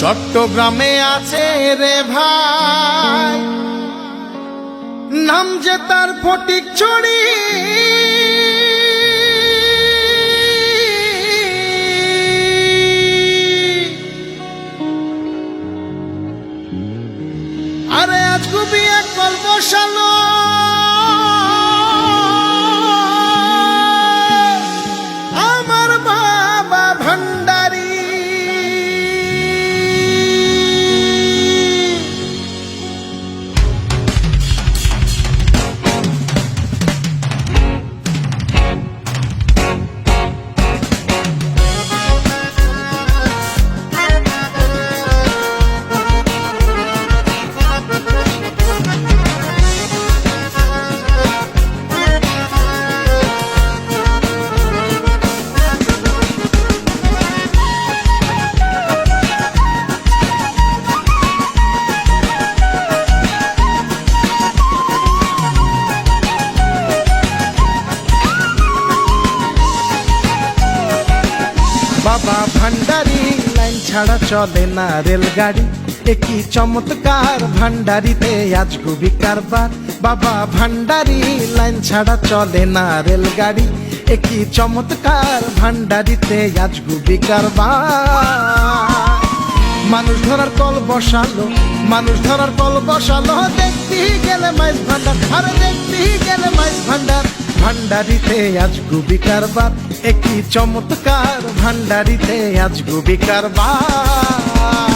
চট্টগ্রামে আছে রে ভাই। নাম যে তার ফটিক ছড়ি। আরে আজ গুবি এক ভান্ডারি, লাইন ছাড়া চলে না রেলগাড়ি। একই চমৎকার ভান্ডারিতে আজ গুবি কারবার। বাবা ভান্ডারি, লাইন ছাড়া চলে না রেলগাড়ি। একই চমৎকার ভান্ডারিতে আজ গুবি কারবার। মানুষ ধরার কল বসালো, মানুষ ধরার কল বসালো। দেখতে গেলে মাইস ভান্ডার, আরে দেখতে গেলে মাইস ভান্ডার। ভান্ডারিতে আজ গুবি কারবার। একটি চমৎকার ভান্ডারিতে আজ গুবি কারবার।